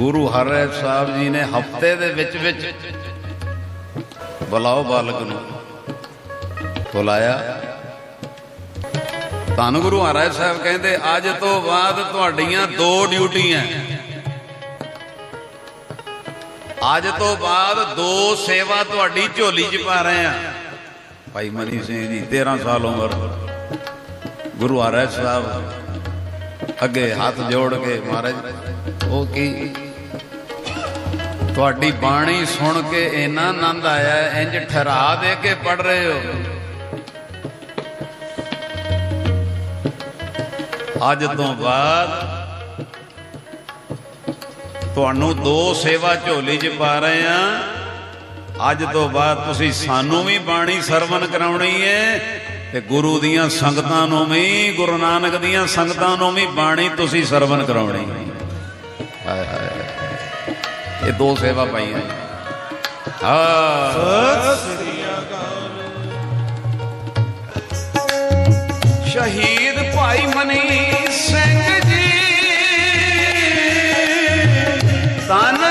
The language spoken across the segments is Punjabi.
ਗੁਰੂ ਹਰਿ ਸਾਹਿਬ ਜੀ ਨੇ ਹਫ਼ਤੇ ਦੇ ਵਿੱਚ ਵਿੱਚ ਬੁਲਾਓ ਬਾਲਕ ਨੂੰ ਬੁਲਾਇਆ। ਧੰਨ ਗੁਰੂ ਹਰਿ ਸਾਹਿਬ ਕਹਿੰਦੇ, ਅੱਜ ਤੋਂ ਬਾਅਦ ਤੁਹਾਡੀਆਂ ਦੋ ਡਿਊਟੀਆਂ। ਅੱਜ ਤੋਂ ਬਾਅਦ ਦੋ ਸੇਵਾ ਤੁਹਾਡੀ ਝੋਲੀ 'ਚ ਪਾ ਰਹੇ ਆ ਭਾਈ ਮਨੀ ਸਿੰਘ ਜੀ 13 ਸਾਲ ਉਮਰ। ਗੁਰੂ ਹਰਿ ਸਾਹਿਬ ਅੱਗੇ ਹੱਥ ਜੋੜ ਕੇ ਮਹਾਰਾਜ, ਉਹ ਕੀ ਤੁਹਾਡੀ ਬਾਣੀ ਸੁਣ ਕੇ ਇੰਨਾ ਆਨੰਦ ਆਇਆ ਹੈ, ਇੰਜ ਠਹਿਰਾ ਦੇ ਕੇ ਪੜ ਰਹੇ ਹੋ। ਅੱਜ ਤੋਂ ਬਾਅਦ ਤੁਹਾਨੂੰ ਦੋ ਸੇਵਾ ਝੋਲੀ 'ਚ ਪਾ ਰਹੇ ਆ ਅੱਜ ਤੋਂ ਬਾਅਦ ਤੁਸੀਂ ਸਾਨੂੰ ਵੀ ਬਾਣੀ ਸਰਵਨ ਕਰਾਉਣੀ ਹੈ ਤੇ ਗੁਰੂ ਦੀਆਂ ਸੰਗਤਾਂ ਨੂੰ ਵੀ ਗੁਰੂ ਨਾਨਕ ਦੀਆਂ ਸੰਗਤਾਂ ਨੂੰ ਵੀ ਬਾਣੀ ਤੁਸੀਂ ਸਰਵਨ ਕਰਾਉਣੀ ਹੈ। ਹਾਏ ਹਾਏ। ਇਹ ਦੋ ਸੇਵਾ ਪਾਈਆਂ। ਹਾਂ। ਸ਼ਹੀਦ ਭਾਈ ਮਨੀ ਸਿੰਘ ਜੀ ਤਨ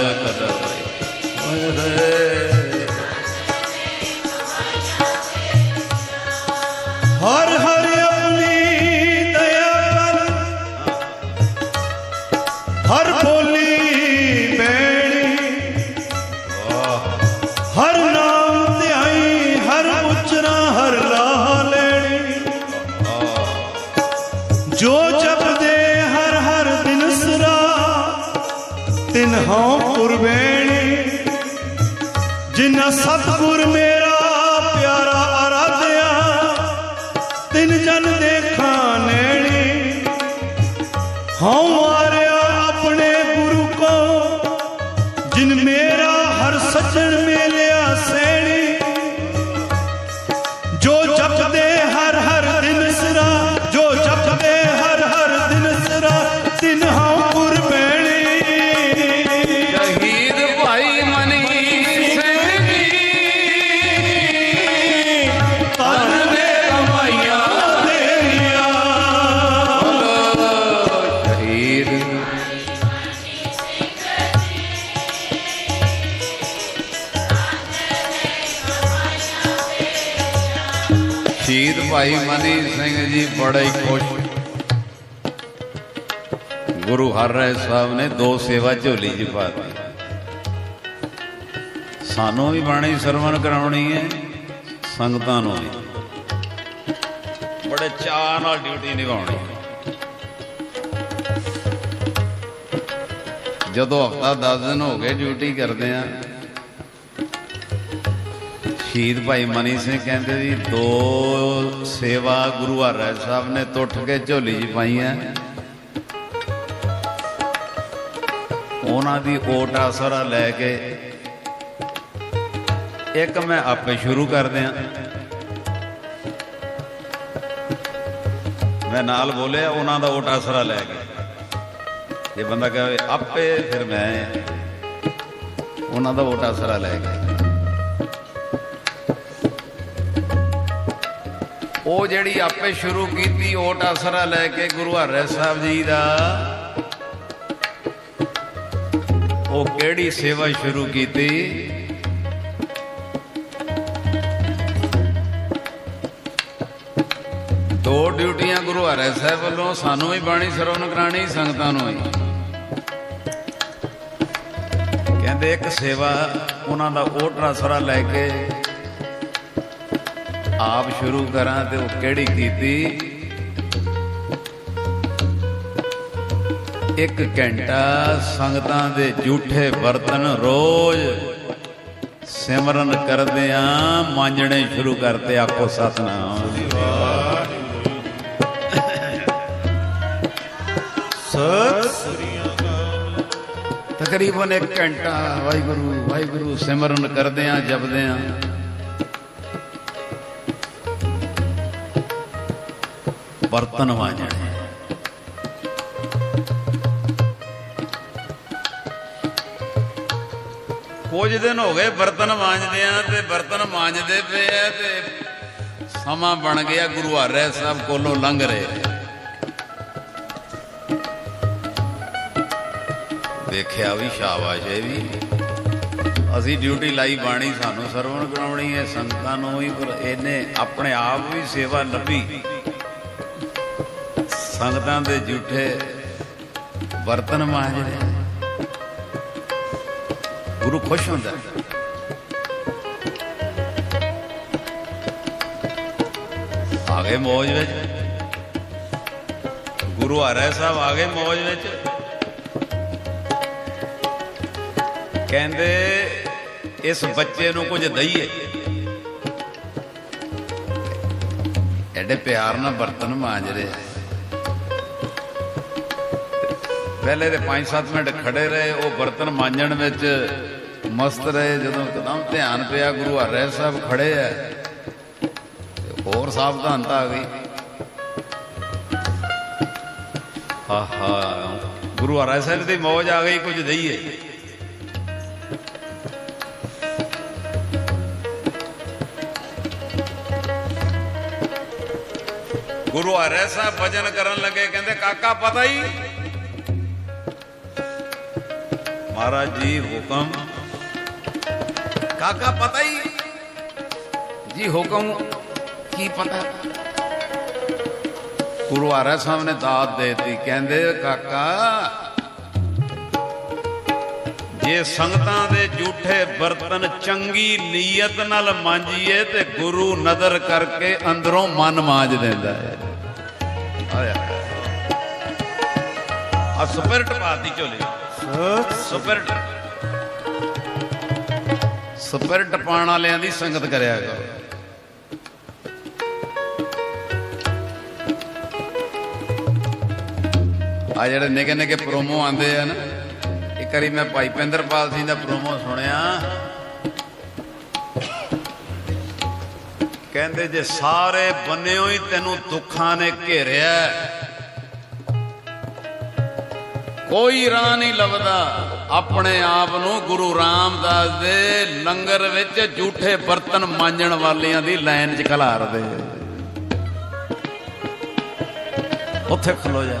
ਪ੍ਰਮਾਣ ਕਰਦਾ ਹੋਏ ਹੋਏ ਹਰ ਹਰ ਹਉ ਪੁਰਬੈਣੀ ਜਿਨ ਸਤਿਗੁਰ ਮੇਰਾ ਪਿਆਰਾ ਆਰਾਧਿਆ ਤਿਨ ਜਨ ਦੇਖਾਂ ਜੀ ਬੜੇ ਹੀ ਖੁਸ਼। ਗੁਰੂ ਹਰਿ ਸਾਹਿਬ ਨੇ ਦੋ ਸੇਵਾ ਝੋਲੀ 'ਚ ਪਾ ਦਿੱਤੀ। ਸਾਨੂੰ ਵੀ ਬਾਣੀ ਸਰਵਣ ਕਰਾਉਣੀ ਹੈ, ਸੰਗਤਾਂ ਨੂੰ ਵੀ। ਬੜੇ ਚਾਅ ਨਾਲ ਡਿਊਟੀ ਨਿਭਾਉਣੀ। ਜਦੋਂ ਹਫਤਾ 10 ਦਿਨ ਹੋ ਗਏ ਡਿਊਟੀ ਕਰਦੇ ਆ ਸ਼ਹੀਦ ਭਾਈ ਮਨੀ ਸਿੰਘ ਕਹਿੰਦੇ ਜੀ, ਦੋ ਸੇਵਾ ਗੁਰੂ ਹਰਿ ਸਾਹਿਬ ਨੇ ਟੁੱਟ ਕੇ ਝੋਲੀ 'ਚ ਪਾਈਆਂ ਉਹਨਾਂ ਦੀ ਓਟ ਆਸਰਾ ਲੈ ਕੇ ਇੱਕ ਮੈਂ ਆਪੇ ਸ਼ੁਰੂ ਕਰ ਦਿਆਂ ਮੈਂ ਨਾਲ ਬੋਲਿਆ, ਉਹਨਾਂ ਦਾ ਓਟ ਆਸਰਾ ਲੈ ਕੇ। ਇਹ ਬੰਦਾ ਕਹੇ, ਆਪੇ ਫਿਰ ਮੈਂ ਉਹਨਾਂ ਦਾ ਓਟ ਆਸਰਾ ਲੈ ਕੇ। ਉਹ ਜਿਹੜੀ ਆਪੇ ਸ਼ੁਰੂ ਕੀਤੀ ਓਟ ਆਸਰਾ ਲੈ ਕੇ ਗੁਰੂ ਹਰਿ ਸਾਹਿਬ ਜੀ ਦਾ। ਉਹ ਕਿਹੜੀ ਸੇਵਾ ਸ਼ੁਰੂ ਕੀਤੀ? ਦੋ ਡਿਊਟੀਆਂ ਗੁਰੂ ਹਰਿ ਸਾਹਿਬ ਵੱਲੋਂ, ਸਾਨੂੰ ਵੀ ਬਾਣੀ ਸਰਵਨ ਕਰਾਣੀ ਸੰਗਤਾਂ ਨੂੰ ਹੀ ਕਹਿੰਦੇ ਇੱਕ ਸੇਵਾ, ਉਹਨਾਂ ਦਾ ਓਟ ਆਸਰਾ ਲੈ ਕੇ ਆਪ ਸ਼ੁਰੂ ਕਰਾਂ ਤੇ ਉਹ ਕਿਹੜੀ ਕੀਤੀ? ਇੱਕ ਘੰਟਾ ਸੰਗਤਾਂ ਦੇ ਝੂਠੇ ਬਰਤਨ ਰੋਜ਼ ਸਿਮਰਨ ਕਰਦਿਆਂ ਮਾਂਜਣੇ ਸ਼ੁਰੂ ਕਰਤੇ, ਆਖੋ ਸਤਨਾਮ। ਸਤ ਤਕਰੀਬਨ 1 ਘੰਟਾ ਵਾਹਿਗੁਰੂ ਵਾਹਿਗੁਰੂ ਸਿਮਰਨ ਕਰਦਿਆਂ ਜਪਦਿਆਂ ਬਰਤਨ ਮਾਂਜਣੇ ਕੁਝ ਦਿਨ ਹੋ ਗਏ ਬਰਤਨ ਮਾਂਜਦੇ ਆ ਤੇ ਬਰਤਨ ਮਾਂਜਦੇ ਪਏ ਆ ਤੇ ਸਮਾਂ ਬਣ ਗਿਆ ਗੁਰੂ ਹਰਿ ਸਾਹਿਬ ਕੋਲੋਂ ਲੰਘ ਰਹੇ। ਦੇਖਿਆ ਵੀ ਸ਼ਾਬਾਸ਼ ਇਹ ਵੀ। ਅਸੀਂ ਡਿਊਟੀ ਲਾਈ ਬਾਣੀ ਸਾਨੂੰ ਸਰਵਣ ਕਰਾਉਣੀ ਹੈ ਸੰਤਾਂ ਨੂੰ ਵੀ ਪਰ ਇਹਨੇ ਆਪਣੇ ਆਪ ਵੀ ਸੇਵਾ ਲੱਭੀ। ਸੰਗਤਾਂ ਦੇ ਝੂਠੇ ਬਰਤਨ ਮਾਂਜਦੇ ਗੁਰੂ ਖੁਸ਼ ਹੁੰਦਾ। ਹੈ। ਆ ਗਏ ਮੌਜ ਵਿੱਚ। ਗੁਰੂ ਹਰਿ ਸਾਹਿਬ ਆ ਗਏ ਮੌਜ ਵਿੱਚ। ਕਹਿੰਦੇ, ਇਸ ਬੱਚੇ ਨੂੰ ਕੁਝ ਦਈਏ। ਐਡੇ ਪਿਆਰ ਨਾਲ ਬਰਤਨ ਮਾਂਜ ਰਿਹਾ ਪਹਿਲੇ ਦੇ 5-7 ਮਿੰਟ ਖੜੇ ਰਹੇ, ਉਹ ਬਰਤਨ ਮਾਂਜਣ ਵਿੱਚ ਮਸਤ ਰਹੇ, ਜਦੋਂ ਇੱਕਦਮ ਧਿਆਨ ਪਿਆ, ਗੁਰੂ ਹਰਿ ਸਾਹਿਬ ਖੜੇ ਆ ਹੋਰ ਸਾਵਧਾਨਤਾ ਆ ਗਈ। ਆਹਾ, ਗੁਰੂ ਹਰਿ ਸਾਹਿਬ ਦੀ ਮੌਜ ਆ ਗਈ, ਕੁਝ ਦਈਏ। ਗੁਰੂ ਹਰਿ ਸਾਹਿਬ ਭਜਨ ਕਰਨ ਲੱਗੇ, ਕਹਿੰਦੇ, ਕਾਕਾ, ਪਤਾ ਹੀ ਮਹਾਰਾਜ ਜੀ ਹੁਕਮ। ਕਾਕਾ ਪਤਾ ਹੀ ਜੀ ਹੁਕਮ ਕੀ ਪਤਾ? ਗੁਰੂ ਹਰਿ ਸਾਹਿਬ ਨੇ ਦਾਤ ਦੇ ਦਿੱਤੀ। ਕਹਿੰਦੇ ਕਾਕਾ, ਜੇ ਸੰਗਤਾਂ ਦੇ ਝੂਠੇ ਬਰਤਨ ਚੰਗੀ ਨੀਅਤ ਨਾਲ ਮਾਂਜੀਏ ਤੇ ਗੁਰੂ ਨਦਰ ਕਰਕੇ ਅੰਦਰੋਂ ਮਨ ਮਾਂਜ ਦਿੰਦਾ ਹੈ। ਆਇਆ। ਆ ਸਪਿਰਟ ਪਾਤੀ ਝੋਲੇ। ਸਪਿਰਟ। ਸਪਿਰਟ ਪਾਣ ਵਾਲਿਆਂ ਦੀ ਸੰਗਤ ਕਰਿਆ ਕਰੋ। ਆ ਜਿਹੜੇ ਨਿੱਕੇ ਨਿੱਕੇ ਪ੍ਰੋਮੋ ਆਂਦੇ ਆ ਨਾ, ਇੱਕ ਵਾਰੀ ਮੈਂ ਭਾਈ ਪਿੰਦਰਪਾਲ ਸਿੰਘ ਦਾ ਪ੍ਰੋਮੋ ਸੁਣਿਆ। ਕਹਿੰਦੇ, ਜੇ ਸਾਰੇ ਬੰਨਿਓ ਹੀ ਤੈਨੂੰ ਦੁੱਖਾਂ ਨੇ ਘੇਰਿਆ ਕੋਈ ਰਾਹ ਨਹੀਂ ਲੱਭਦਾ। ਆਪਣੇ ਆਪ ਨੂੰ ਗੁਰੂ ਰਾਮਦਾਸ ਦੇ ਲੰਗਰ ਵਿੱਚ ਝੂਠੇ ਬਰਤਨ ਮਾਂਜਣ ਵਾਲਿਆਂ ਦੀ ਲਾਈਨ 'ਚ ਖਿਲਾਰਦੇ ਉੱਥੇ ਖਲੋ ਜਾ।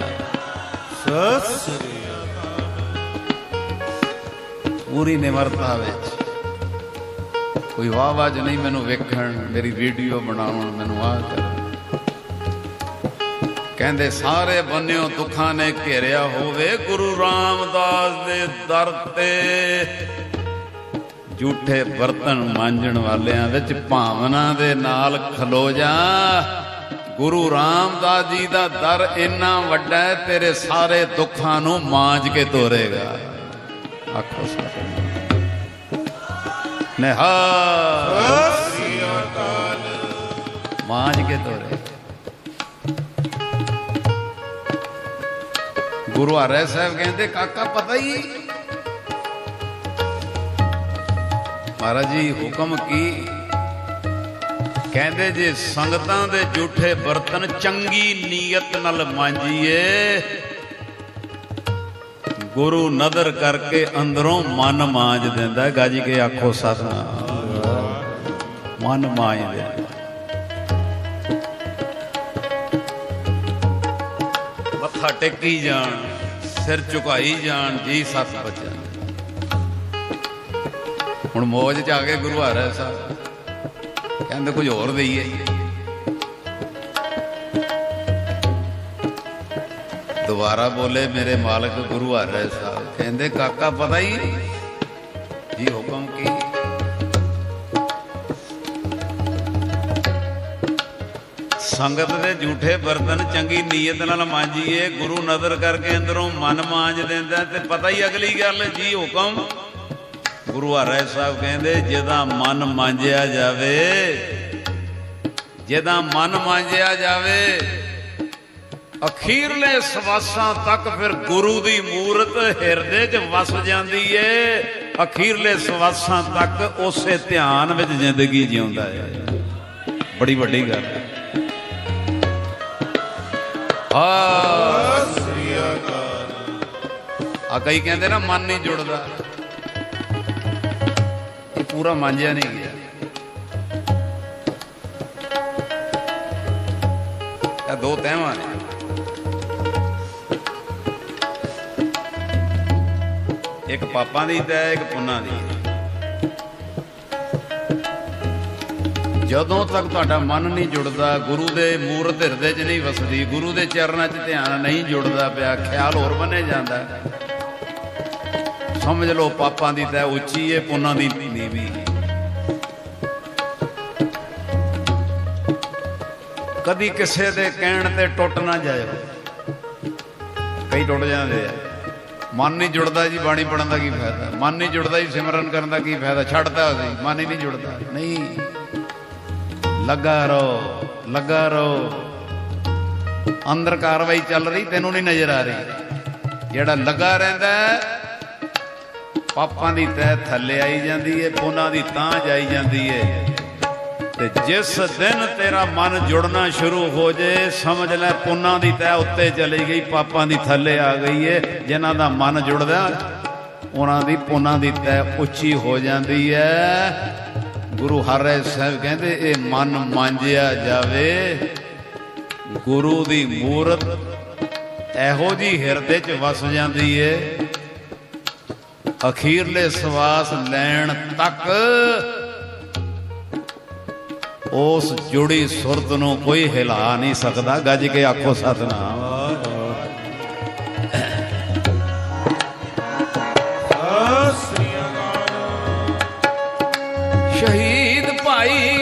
ਪੂਰੀ ਨਿਮਰਤਾ ਵਿੱਚ। ਕੋਈ ਵਾਹ ਵਾਹ ਨਹੀਂ ਮੈਨੂੰ ਵੇਖਣ ਮੇਰੀ ਵੀਡੀਓ ਬਣਾਉਣ ਮੈਨੂੰ ਆਹ ਕਰ ਕਹਿੰਦੇ ਸਾਰੇ ਬੰਨਿਓ ਦੁੱਖਾਂ ਨੇ ਘੇਰਿਆ ਹੋਵੇ ਗੁਰੂ ਰਾਮਦਾਸ ਦੇ ਦਰ ਤੇ। ਝੂਠੇ ਬਰਤਨ ਮਾਂਜਣ ਵਾਲਿਆਂ ਵਿੱਚ ਭਾਵਨਾ ਦੇ ਨਾਲ ਖਲੋ ਜਾ। ਗੁਰੂ ਰਾਮਦਾਸ ਜੀ ਦਾ ਦਰ ਇੰਨਾ ਵੱਡਾ ਹੈ ਤੇਰੇ ਸਾਰੇ ਦੁੱਖਾਂ ਨੂੰ ਮਾਂਜ ਕੇ ਤੋਰੇਗਾ। ਆਖੋ ਸਤਿ ਨਿਹਾਲ ਮਾਂਜ ਕੇ ਤੋਰੇ। ਗੁਰੂ ਹਰਿ ਸਾਹਿਬ ਕਹਿੰਦੇ, ਕਾਕਾ, ਪਤਾ ਹੀ ਮਹਾਰਾਜ ਜੀ, ਹੁਕਮ ਕੀ? ਕਹਿੰਦੇ, ਜੇ ਸੰਗਤਾਂ ਦੇ ਝੂਠੇ ਬਰਤਨ ਚੰਗੀ ਨੀਅਤ ਨਾਲ ਮਾਂਜੀਏ, ਗੁਰੂ ਨਦਰ ਕਰਕੇ ਅੰਦਰੋਂ ਮਨ ਮਾਂਜ ਦਿੰਦਾ ਹੈ। ਗੱਜ ਕੇ ਆਖੋ, ਸਤਨਾਮ। ਮਨ ਮਾਂਜ ਦਿੰਦਾ ਮੱਥਾ ਟੇਕੀ ਜਾਣ। ਸਿਰ ਝੁਕਾਈ ਜਾਣ ਜੀ, ਸੱਤ ਬਚਨ ਹੁਣ ਮੌਜ ਚ ਆ ਗਏ ਗੁਰੂ ਹਰਿ ਸਾਹਿਬ। ਕਹਿੰਦੇ ਕੁਝ ਹੋਰ ਦਈਏ। ਦੁਬਾਰਾ ਬੋਲੇ ਮੇਰੇ ਮਾਲਕ ਗੁਰੂ ਹਰਿ ਸਾਹਿਬ। ਕਹਿੰਦੇ, ਕਾਕਾ, ਪਤਾ ਹੀ ਜੀ, ਹੁਕਮ ਸੰਗਤ ਦੇ ਝੂਠੇ ਬਰਤਨ ਚੰਗੀ ਨੀਅਤ ਨਾਲ ਮਾਂਜੀਏ। ਗੁਰੂ ਨਜ਼ਰ ਕਰਕੇ ਅੰਦਰੋਂ ਮਨ ਮਾਂਜ ਦਿੰਦਾ ਤੇ ਪਤਾ ਹੀ ਅਗਲੀ ਗੱਲ ਜੀ ਹੁਕਮ। ਗੁਰੂ ਹਰਿ ਸਾਹਿਬ ਕਹਿੰਦੇ, ਜਿਹਦਾ ਮਨ ਮਾਂਜਿਆ ਜਾਵੇ, ਜਿਹਦਾ ਮਨ ਮਾਂਜਿਆ ਜਾਵੇ, ਅਖੀਰਲੇ ਸਵਾਸਾਂ ਤੱਕ ਫਿਰ ਗੁਰੂ ਦੀ ਮੂਰਤ ਹਿਰਦੇ 'ਚ ਵਸ ਜਾਂਦੀ ਏ। ਅਖੀਰਲੇ ਸਵਾਸਾਂ ਤੱਕ ਉਸੇ ਧਿਆਨ ਵਿੱਚ ਜ਼ਿੰਦਗੀ ਜਿਉਂਦਾ ਹੈ ਬੜੀ ਵੱਡੀ ਗੱਲ ਹੈ। ਆ ਆ ਕਈ ਕਹਿੰਦੇ ਨਾ, ਮਨ ਨਹੀਂ ਜੁੜਦਾ। ਇਹ ਪੂਰਾ ਮਾਂਜਿਆ ਨਹੀਂ ਗਿਆ। ਇਹ ਦੋ ਤਹਿਵਾਂ ਨੇ। ਇੱਕ ਪਾਪਾਂ ਦੀ ਤੈ ਇੱਕ ਪੁੰਨਾਂ ਦੀ। ਜਦੋਂ ਤੱਕ ਤੁਹਾਡਾ ਮਨ ਨਹੀਂ ਜੁੜਦਾ, ਗੁਰੂ ਦੇ ਮੂਰਤ ਹਿਰਦੇ 'ਚ ਨਹੀਂ ਵਸਦੀ, ਗੁਰੂ ਦੇ ਚਰਨਾਂ 'ਚ ਧਿਆਨ ਨਹੀਂ ਜੁੜਦਾ ਪਿਆ, ਖਿਆਲ ਹੋਰ ਬਣੇ ਜਾਂਦਾ। ਸਮਝ ਲਓ ਪਾਪਾਂ ਦੀ ਤੈ ਉੱਚੀ ਏ, ਪੁੰਨਾਂ ਦੀ ਨੀਵੀਂ ਕਦੀ ਕਿਸੇ ਦੇ ਕਹਿਣ ਤੇ ਟੁੱਟ ਨਾ ਜਾਇਓ। ਕਈ ਟੁੱਟ ਜਾਂਦੇ ਆ। ਮਨ ਨਹੀਂ ਜੁੜਦਾ ਜੀ, ਬਾਣੀ ਪੜਨ ਦਾ ਕੀ ਫਾਇਦਾ? ਮਨ ਨਹੀਂ ਜੁੜਦਾ ਜੀ, ਸਿਮਰਨ ਕਰਨ ਦਾ ਕੀ ਫਾਇਦਾ? ਛੱਡਦਾ ਅਸੀਂ, ਮਨ ਹੀ ਨਹੀਂ ਜੁੜਦਾ। ਨਹੀਂ। ਲੱਗਾ ਰਹੋ ਲੱਗਾ ਰਹੋ ਅੰਦਰ ਕਾਰਵਾਈ ਚੱਲ ਰਹੀ, ਤੈਨੂੰ ਨਹੀਂ ਨਜ਼ਰ ਆ ਰਹੀ। ਜਿਹੜਾ ਲੱਗਾ ਰਹਿੰਦਾ ਪਾਪਾਂ ਦੀ ਤਹਿ ਥੱਲੇ ਆਈ ਜਾਂਦੀ ਏ ਪੁੰਨਾਂ ਦੀ ਤਾਂ ਜਾਈ ਜਾਂਦੀ ਏ। ਤੇ ਜਿਸ ਦਿਨ ਤੇਰਾ ਮਨ ਜੁੜਨਾ ਸ਼ੁਰੂ ਹੋ ਜੇ, ਸਮਝ ਲੈ ਪੁੰਨਾਂ ਦੀ ਤਹਿ ਉੱਤੇ ਚਲੀ ਗਈ, ਪਾਪਾਂ ਦੀ ਥੱਲੇ ਆ ਗਈ ਏ, ਜਿਨ੍ਹਾਂ ਦਾ ਮਨ ਜੁੜਦਾ, ਉਹਨਾਂ ਦੀ ਪੁੰਨਾਂ ਦੀ ਤਹਿ ਉੱਚੀ ਹੋ ਜਾਂਦੀ ਹੈ ਗੁਰੂ ਹਰਿ ਸਾਹਿਬ ਕਹਿੰਦੇ, ਇਹ ਮਨ ਮਾਂਜਿਆ ਜਾਵੇ, ਗੁਰੂ ਦੀ ਮੂਰਤ ਇਹੋ ਜੀ ਹਿਰਦੇ 'ਚ ਵਸ ਜਾਂਦੀ ਏ। ਅਖੀਰਲੇ ਸਵਾਸ ਲੈਣ ਤੱਕ ਉਸ ਜੁੜੀ ਸੁਰਤ ਨੂੰ ਕੋਈ ਹਿਲਾ ਨਹੀਂ ਸਕਦਾ। ਗੱਜ ਕੇ ਆਖੋ, ਸਤਨਾਮ। ਸ਼ਹੀਦ ਭਾਈ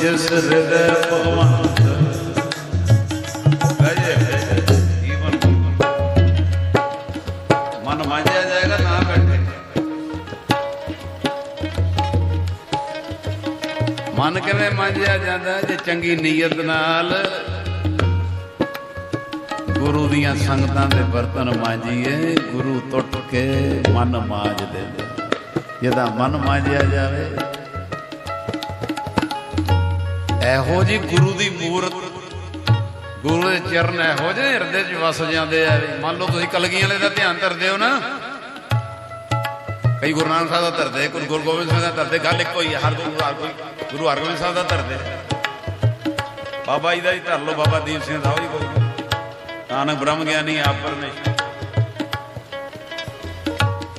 ਜਿਸ ਹਿਰਦੈ ਭਗਵੰਤ ਬਹਿ ਜੀਵਨ ਮਨ ਮਾਂਜਿਆ ਜਾਏਗਾ ਨਾ ਬੈਠੇ। ਮਨ ਕਿਵੇਂ ਮਾਂਜਿਆ ਜਾਂਦਾ ਜੇ ਚੰਗੀ ਨੀਅਤ ਨਾਲ? ਗੁਰੂ ਦੀਆਂ ਸੰਗਤਾਂ ਦੇ ਬਰਤਨ ਮਾਂਜੀਏ, ਗੁਰੂ ਟੁੱਟ ਕੇ ਮਨ ਮਾਂਜ ਦੇ ਜਿਹਦਾ ਮਨ ਮਾਂਜਿਆ ਜਾਵੇ ਇਹੋ ਜੀ ਗੁਰੂ ਦੀ ਮੂਰਤ ਗੁਰੂ ਦੇ ਚਰਨ ਇਹੋ ਜਿਹੇ ਹਿਰਦੇ 'ਚ ਵਸ ਜਾਂਦੇ ਆ ਮੰਨ ਲਓ ਤੁਸੀਂ ਕਲਗੀਆਂ ਵਾਲੇ ਦਾ ਧਿਆਨ ਧਰਦੇ ਹੋ ਨਾ। ਕਈ ਗੁਰੂ ਨਾਨਕ ਸਾਹਿਬ ਦਾ ਧਰਦੇ ਕੋਈ ਗੁਰੂ ਗੋਬਿੰਦ ਸਿੰਘ ਦਾ ਧਰਦੇ, ਗੱਲ ਇੱਕੋ ਹੀ ਹੈ ਹਰ ਗੁਰੂ ਹਰ ਕੋਈ, ਗੁਰੂ ਹਰਗੋਬਿੰਦ ਸਾਹਿਬ ਦਾ ਧਰਦੇ। ਬਾਬਾ ਜੀ ਦਾ ਹੀ ਧਰ ਲਓ, ਬਾਬਾ ਦੀਪ ਸਿੰਘ ਦਾ ਉਹ ਹੀ ਕੋਈ। ਨਾਨਕ ਬ੍ਰਹਮ ਗਿਆਨੀ ਆਪ ਪਰਮੇਸ਼ਰ।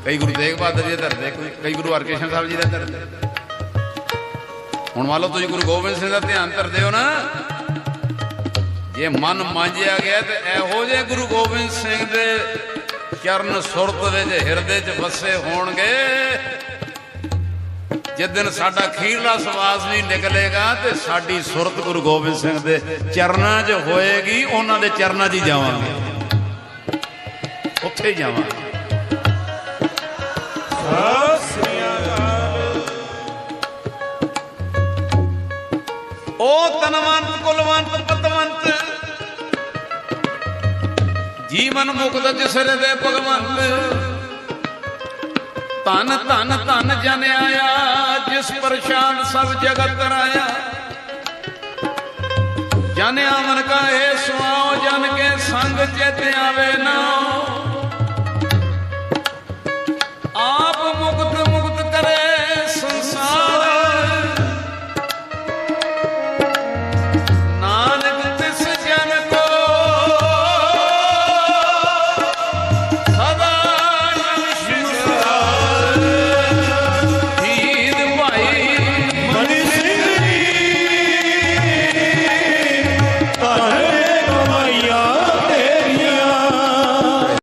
ਕਈ ਗੁਰੂ ਤੇਗ ਬਹਾਦਰ ਜੀ ਦਾ ਧਰਦੇ, ਕੋਈ ਕਈ ਗੁਰੂ ਹਰਕ੍ਰਿਸ਼ਨ ਸਾਹਿਬ ਜੀ ਦਾ ਧਰਦੇ। ਹੁਣ ਮੰਨ ਲਓ ਤੁਸੀਂ ਗੁਰੂ ਗੋਬਿੰਦ ਸਿੰਘ ਦਾ ਧਿਆਨ ਧਰਦੇ ਹੋ ਨਾ, ਜੇ ਮਨ ਮਾਂਜਿਆ ਗਿਆ ਤੇ ਇਹੋ ਜਿਹੇ ਗੁਰੂ ਗੋਬਿੰਦ ਸਿੰਘ ਦੇ ਚਰਨ ਸੁਰਤ ਵਿੱਚ ਹਿਰਦੇ 'ਚ ਵਸੇ ਹੋਣਗੇ। ਜਿਸ ਦਿਨ ਸਾਡਾ ਖੀਰਲਾ ਸਵਾਸ ਵੀ ਨਿਕਲੇਗਾ ਤੇ ਸਾਡੀ ਸੁਰਤ ਗੁਰੂ ਗੋਬਿੰਦ ਸਿੰਘ ਦੇ ਚਰਨਾਂ 'ਚ ਹੋਏਗੀ, ਉਹਨਾਂ ਦੇ ਚਰਨਾਂ 'ਚ ਹੀ ਜਾਵਾਂਗੇ। ਉੱਥੇ ਹੀ ਜਾਵਾਂਗੇ। ਤਨਵੰਤ, ਕੁਲਵੰਤ, ਪਤਵੰਤ। ਜੀਵਨ ਮੁਕਤ ਜਿਸ ਦੇ ਭਗਵੰਤ। ਧਨ ਧਨ ਧਨ ਜਨ ਆਇਆ, ਜਿਸ ਪਰਸ਼ਾਨ ਸਭ ਜਗਤ ਰਾਇਆ ਜਨ ਆਵਨ ਕਾ ਇਹ ਸੁਆਓ ਜਨ ਕੇ ਸੰਗ ਚਿਤ ਆਵੇ ਨਾਉ।